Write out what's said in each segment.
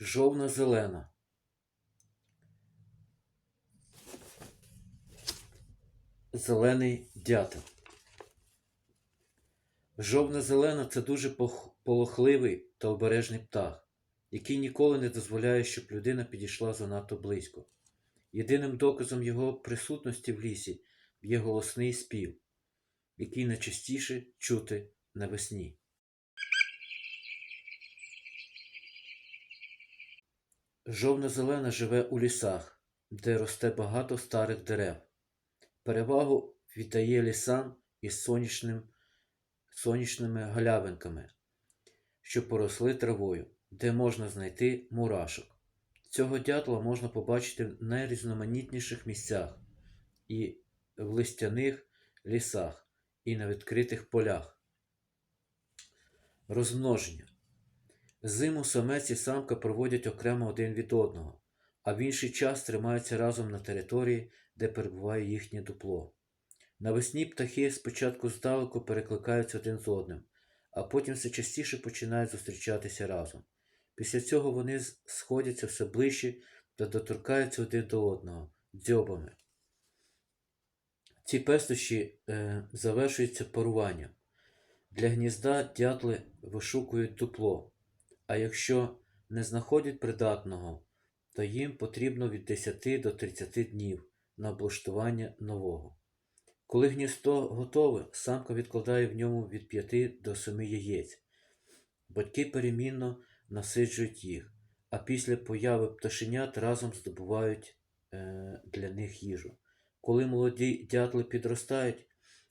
Жовна зелена. Зелений дятел. Жовна зелена це дуже полохливий та обережний птах, який ніколи не дозволяє, щоб людина підійшла занадто близько. Єдиним доказом його присутності в лісі є голосний спів, який найчастіше чути навесні. Жовно-зелена живе у лісах, де росте багато старих дерев. Перевагу віддає лісам із сонячним, сонячними галявинками, що поросли травою, де можна знайти мурашок. Цього дятла можна побачити в найрізноманітніших місцях і в листяних лісах, і на відкритих полях. Розмноження. Зиму самець і самка проводять окремо один від одного, а в інший час тримаються разом на території, де перебуває їхнє дупло. Навесні птахи спочатку здалеку перекликаються один з одним, а потім все частіше починають зустрічатися разом. Після цього вони сходяться все ближче та доторкаються один до одного дзьобами. Ці пестощі е, завершуються паруванням. Для гнізда дятли вишукують дупло, а якщо не знаходять придатного, то їм потрібно від 10 до 30 днів на облаштування нового. Коли гніздо готове, самка відкладає в ньому від 5 до 7 яєць. Батьки перемінно насиджують їх, а після появи пташенят разом здобувають е, для них їжу. Коли молоді дятли підростають,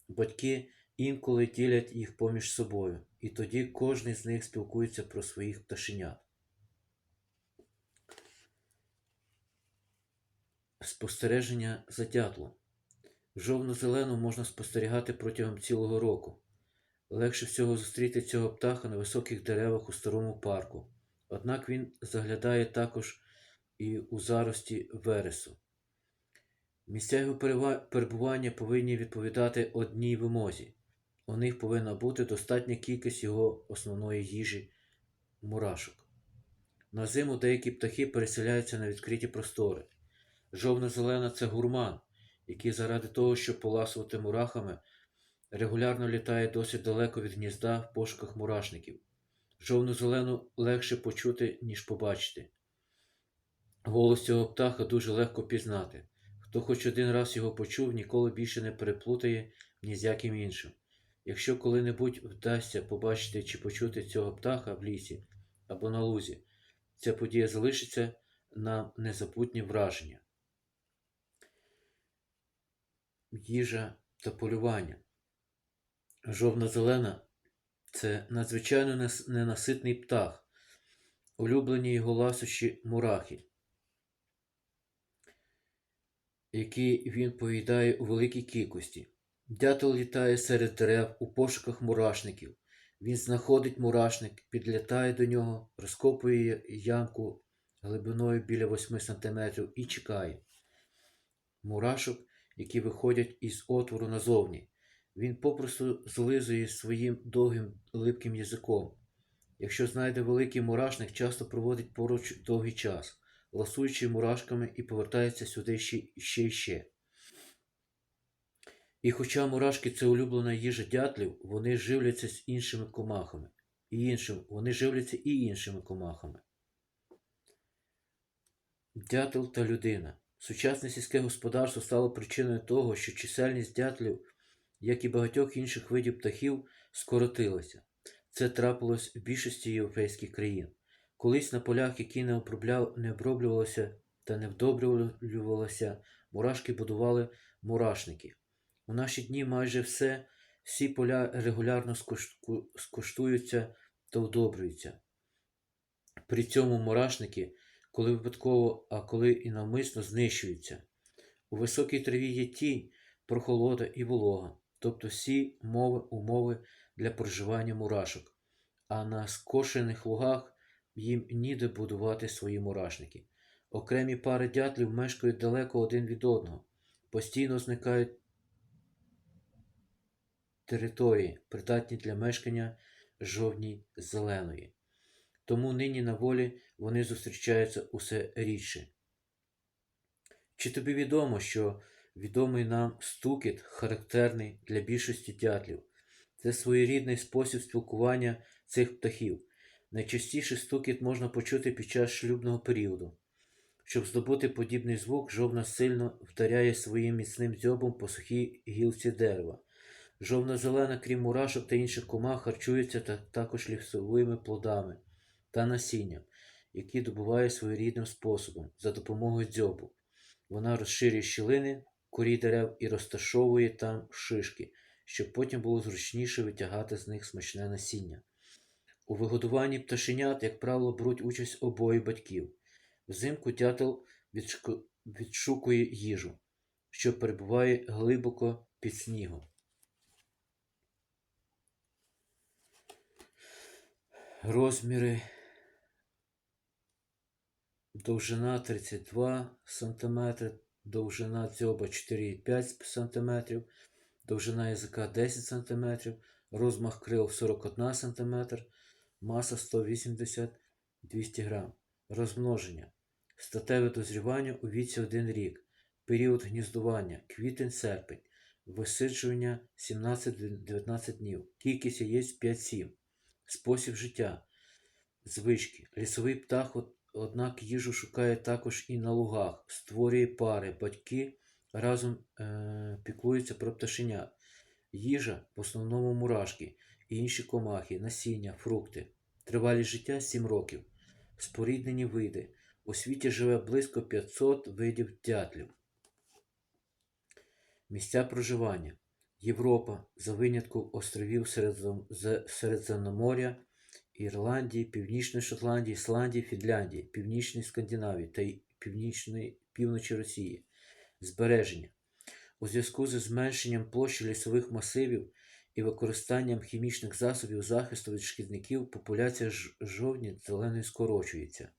батьки інколи ділять їх поміж собою, і тоді кожен з них спілкується про своїх пташенят. Спостереження за дятлом. Жовно-зелену можна спостерігати протягом цілого року. Легше всього зустріти цього птаха на високих деревах у старому парку. Однак він заглядає також і у зарості вересу. Місця його перебування повинні відповідати одній вимозі. У них повинна бути достатня кількість його основної їжі мурашок. На зиму деякі птахи переселяються на відкриті простори. Жовно-зелена це гурман, який заради того, щоб поласувати мурахами, регулярно літає досить далеко від гнізда в пошуках мурашників. Жовну-зелену легше почути, ніж побачити. Голос цього птаха дуже легко пізнати. Хто хоч один раз його почув, ніколи більше не переплутає ні з яким іншим. Якщо коли-небудь вдасться побачити чи почути цього птаха в лісі або на лузі, ця подія залишиться на незабутні враження. Їжа та полювання. Жовно-зелена це надзвичайно ненаситний птах, улюблені його ласощі мурахи, які він поїдає у великій кількості. Дятел літає серед дерев у пошуках мурашників. Він знаходить мурашник, підлітає до нього, розкопує ямку глибиною біля 8 см і чекає. Мурашок, які виходять із отвору назовні. Він попросту злизує своїм довгим липким язиком. Якщо знайде великий мурашник, часто проводить поруч довгий час, ласуючи мурашками і повертається сюди ще, ще й ще. І хоча мурашки це улюблена їжа дятлів, вони живляться з іншими комахами. І іншим, вони живляться і іншими комахами. Дятел та людина. Сучасне сільське господарство стало причиною того, що чисельність дятлів, як і багатьох інших видів птахів, скоротилася. Це трапилось в більшості європейських країн. Колись на полях, які не, оброблювалися та не вдобрювалися, мурашки будували мурашники. У наші дні майже все, всі поля регулярно скоштуються та удобрюються. При цьому мурашники, коли випадково, а коли і навмисно знищуються. У високій траві є тінь, прохолода і волога, тобто всі мови, умови для проживання мурашок, а на скошених лугах їм ніде будувати свої мурашники. Окремі пари дятлів мешкають далеко один від одного, постійно зникають території, придатні для мешкання жовній зеленої. тому нині на волі вони зустрічаються усе рідше. Чи тобі відомо, що відомий нам стукіт характерний для більшості дятлів? Це своєрідний спосіб спілкування цих птахів. Найчастіше стукіт можна почути під час шлюбного періоду. Щоб здобути подібний звук, жовна сильно вдаряє своїм міцним дзьобом по сухій гілці дерева. Жовна зелена, крім мурашок та інших комах, харчується та також лісовими плодами та насінням, які добуває своєрідним способом за допомогою дзьобу. Вона розширює щілини корі дерев і розташовує там шишки, щоб потім було зручніше витягати з них смачне насіння. У вигодуванні пташенят, як правило, беруть участь обоє батьків. Взимку дятел відшукує їжу, що перебуває глибоко під снігом. Розміри довжина 32 см, довжина дзьоба 4,5 см, довжина язика 10 см, розмах крил 41 см, маса 180-200 г. Розмноження. Статеве дозрівання у віці 1 рік. Період гніздування квітень-серпень. Висиджування 17-19 днів. Кількість яєць 5-7. Спосіб життя. Звички. Лісовий птах, однак їжу шукає також і на лугах, створює пари, батьки разом е- піклуються про пташенят. Їжа в основному мурашки і інші комахи, насіння, фрукти. Тривалість життя 7 років. Споріднені види. У світі живе близько 500 видів дятлів. Місця проживання. Європа, за винятком островів Середземноморя, Ірландії, Північної Шотландії, Ісландії, Фінляндії, Північної Скандинавії та Північної півночі Росії. Збереження. У зв'язку зі зменшенням площі лісових масивів і використанням хімічних засобів захисту від шкідників популяція жовні зеленої скорочується.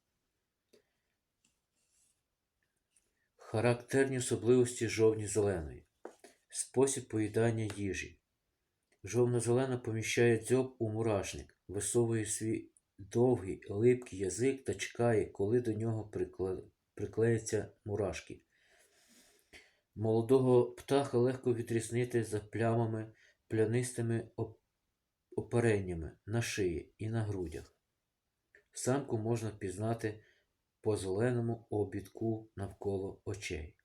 Характерні особливості жовні зеленої. Спосіб поїдання їжі. Жовно-зелена поміщає дзьоб у мурашник, висовує свій довгий, липкий язик та чекає, коли до нього прикле- приклеяться мурашки. Молодого птаха легко відрізнити за плямами, плянистими оп- опереннями на шиї і на грудях. Самку можна впізнати по зеленому обідку навколо очей.